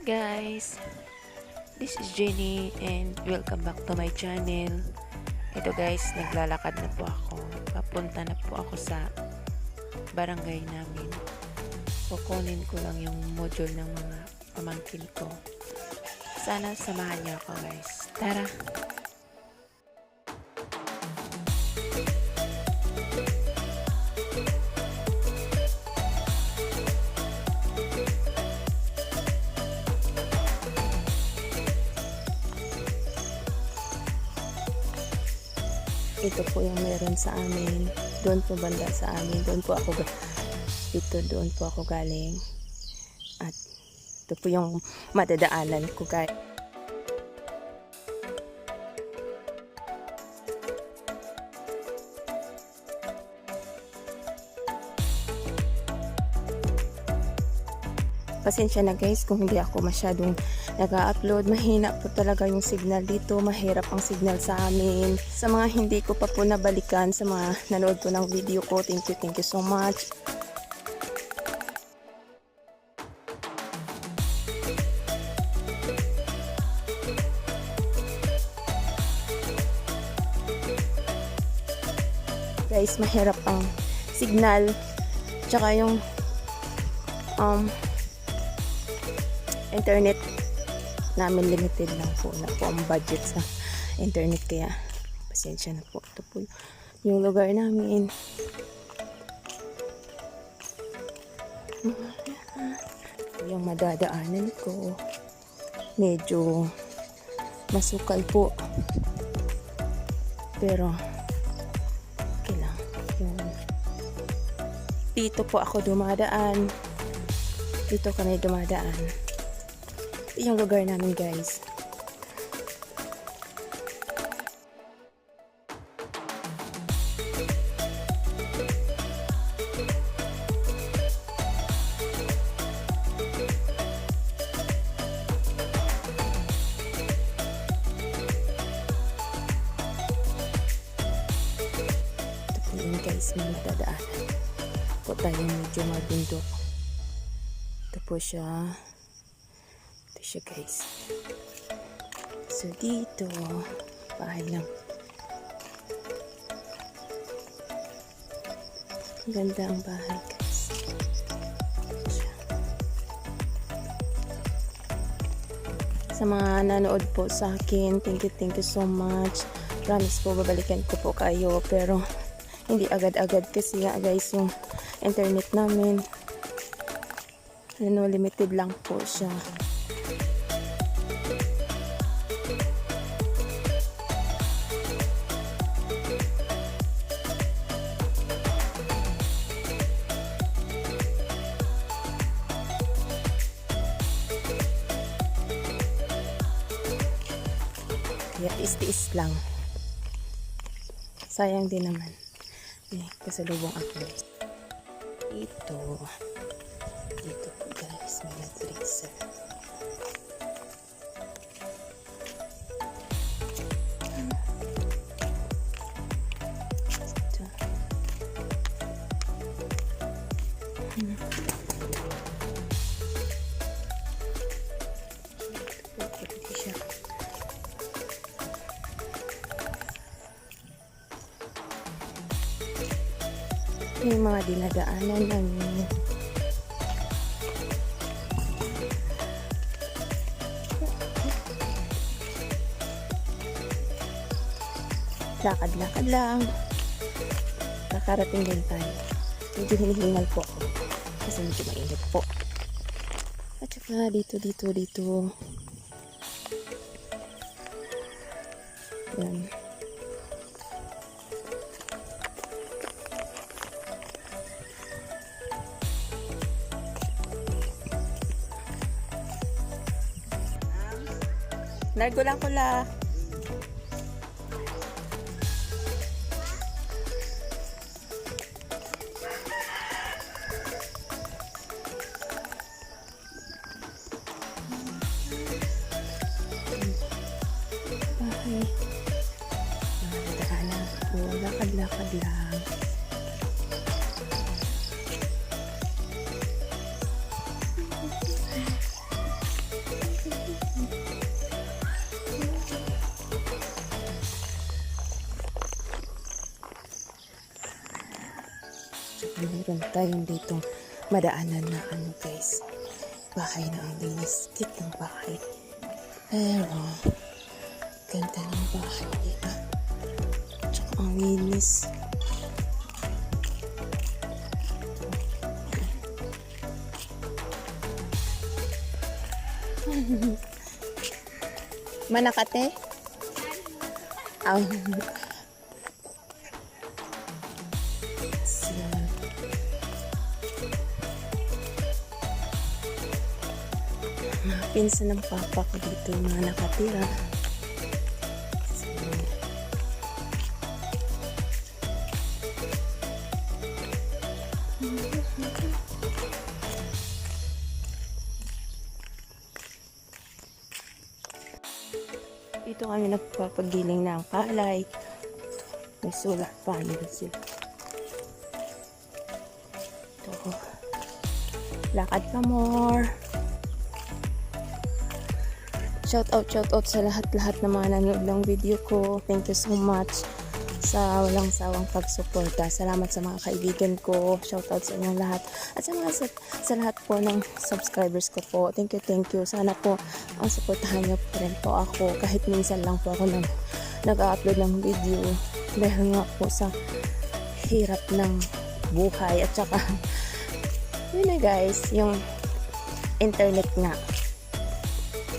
guys! This is Jenny and welcome back to my channel. Ito guys, naglalakad na po ako. Papunta na po ako sa barangay namin. Kukunin ko lang yung module ng mga pamangkin ko. Sana samahan niyo ako guys. Tara! Ito po yung meron sa amin. Doon po banda sa amin. Doon po ako dito doon po ako galing. At ito po yung madadaanan ko guys. Pasensya na guys kung hindi ako masyadong nag-upload. Mahina po talaga yung signal dito. Mahirap ang signal sa amin. Sa mga hindi ko pa po nabalikan, sa mga nanood po ng video ko, thank you, thank you so much. Guys, mahirap ang signal. Tsaka yung um, internet namin limited lang po na po ang budget sa internet. Kaya pasensya na po. Ito po yung lugar namin. Yung madadaanan ko medyo masukal po. Pero okay lang yung dito po ako dumadaan. Dito kami dumadaan yung lugar namin guys. Guys, may madadaanan. Po tayo medyo mabundok. Ito po siya. Siya guys. So dito, lang. Ang Ganda ang bahay guys. Sa mga nanood po sa akin, thank you, thank you so much. Promise po, babalikan ko po kayo. Pero, hindi agad-agad kasi nga guys yung internet namin. Ano, limited lang po siya. Kaya tiis-tiis lang. Sayang din naman. Eh, kasalubong ako. Ito. Dito po guys, may nag-tracer. Ito. Hmm. Ito yung mga dinadaanan namin. Lakad-lakad lang. Kakarating din tayo. Medyo hinihingal po ako. Kasi medyo mainit po. At saka dito, dito, dito. Yan. Nargo lang ko la. Bahay. Nakakadaanan po. Lakad-lakad lang. Tayong ditong madaanan na ano guys. Bahay na ang linis. Cute ng bahay. Pero, ganda ng bahay nila. Tsaka ang linis. Manakate? Aw. pinsan ng papa ko dito mga nakatira. So, dito kami nagpapagiling ng palay. May solar panel sila. Ito. Lakad pa more. Shout out, shout out sa lahat-lahat na mga nanonood ng video ko. Thank you so much sa walang sawang pagsuporta. Salamat sa mga kaibigan ko. Shout out sa inyong lahat. At sa mga sa, sa lahat po ng subscribers ko po. Thank you, thank you. Sana po ang suportahan niyo po rin po ako. Kahit minsan lang po ako nag, nag-upload ng video. Dahil nga po sa hirap ng buhay. At saka, yun na guys, yung internet nga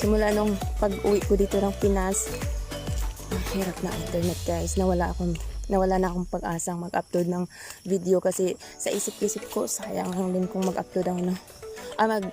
simula nung pag-uwi ko dito ng Pinas, ang hirap na internet guys. Nawala akong nawala na akong pag-asang mag-upload ng video kasi sa isip-isip ko sayang lang din kung mag-upload ako ng ah, mag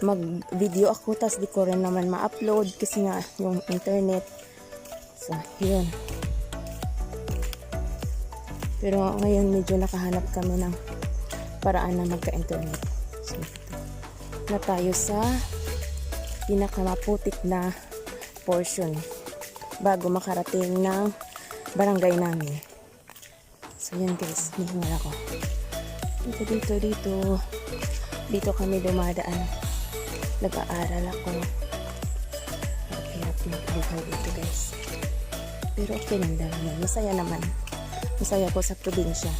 mag-video ako tas di ko rin naman ma-upload kasi nga yung internet. So yun. Pero ngayon medyo nakahanap kami ng paraan na magka-internet. So na tayo sa pinakamaputik na portion bago makarating ng barangay namin. So yun guys, nihingal ako. Dito, dito, dito. Dito kami dumadaan. Nag-aaral ako. Hirap ng buhay dito guys. Pero okay lang naman. Masaya naman. Masaya ko sa probinsya.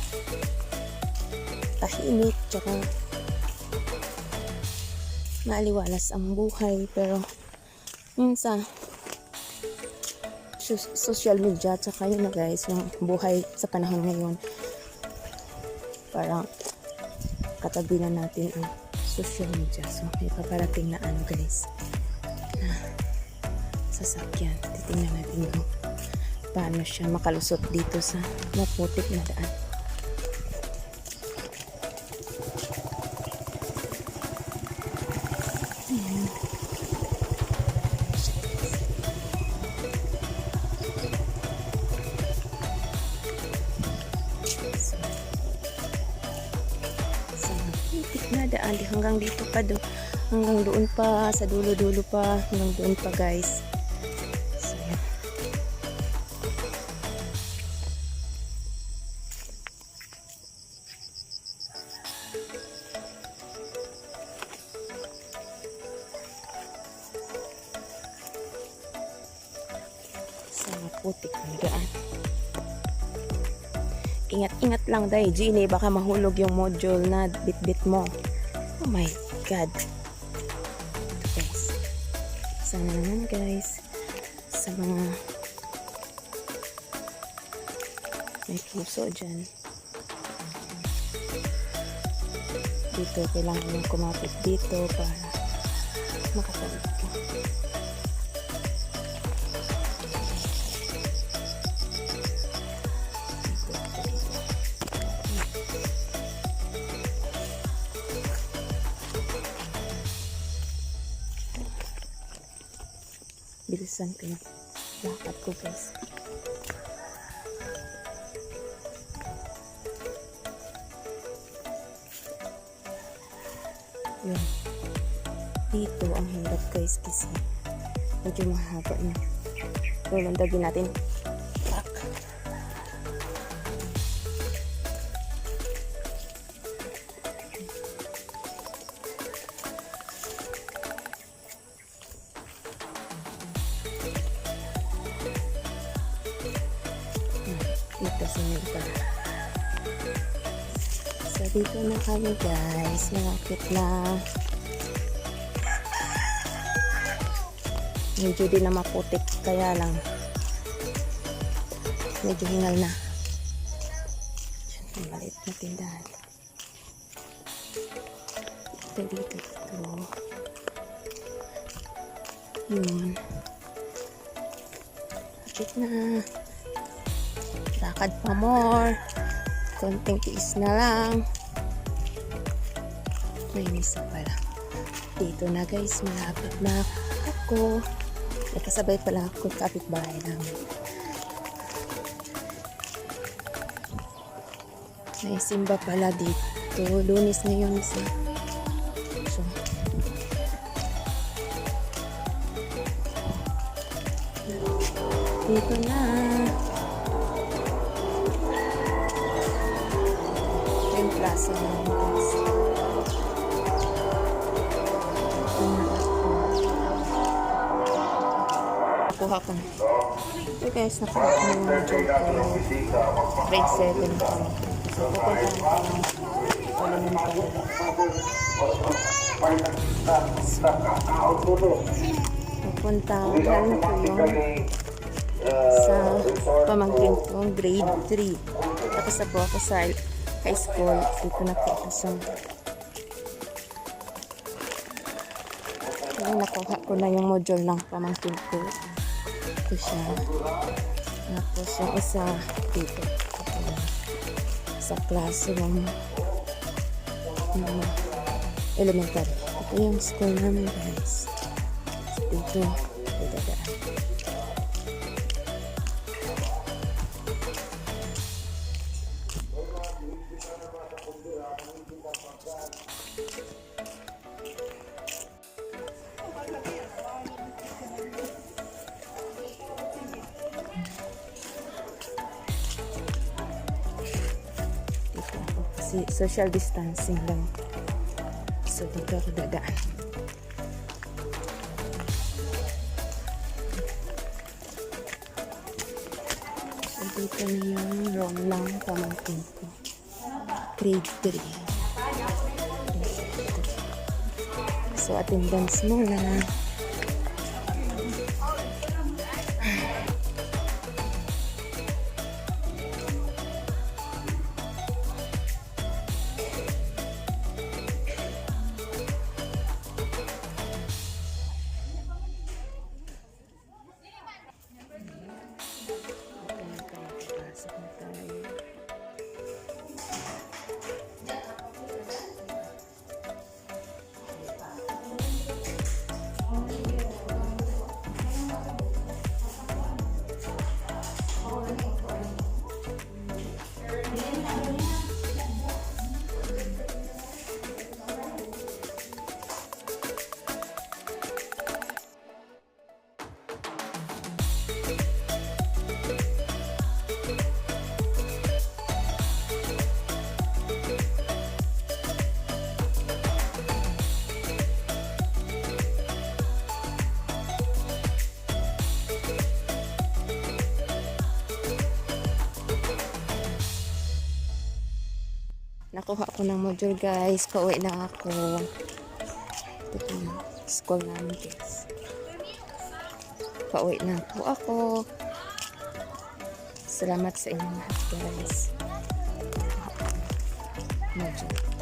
Tahimik, tsaka maaliwalas ang buhay pero minsan social media tsaka yun na guys yung buhay sa panahon ngayon. Parang katabi na natin ang social media. So may paparating na ano guys na sasakyan. Titingnan natin kung paano siya makalusot dito sa maputik na daan hanggang dito pa do. Hanggang doon pa sa dulo-dulo pa hanggang doon pa guys. So putik daan Ingat-ingat lang dahil Genie, baka mahulog yung module na bit-bit mo. My God. Guys. Sana naman guys. Sa mga may puso dyan. Dito, kailangan yung kumapit dito para makatawid ka. Bilisan ko yung lakad ko guys. Yun. Dito ang hirap guys kasi medyo mahaba na. Lulundagin natin dito sa middle. So, dito na kami guys. Malapit na. Medyo din na maputik. Kaya lang. Medyo hingal na. Ang maliit na tindahan. Ito dito. Ito. Yun. Check na. Lakad pa more. Konting tiis na lang. May misa pala. Dito na guys, malapit na ako. May kasabay pala ako kapitbahay namin. May simba pala dito. Lunis ngayon sa... So, dito na. Na ako. Nakuha ko na. Ito guys, nakuha ko na yung joke ko. Grade 7 ko. So, pupunta ko ng elementary. Pupunta ko ko yung sa pamangkin ko, grade 3. Tapos na po ako sa high school. Dito na po ako nakuha ko na yung module ng pamangkin ko. Ito siya. Tapos yung isa dito. Sa classroom. ng elementary. Ito yung school namin guys. Dito. Kasi social distancing lang. So dito ako dadaan. Dito na yung room ng pamangkin ko. Grade 3 so attendance muna Pasok Nakuha ko ng module guys. Pauwi na ako. Ito po yung school namin guys. Pauwi na po ako. Salamat sa inyong guys. Module.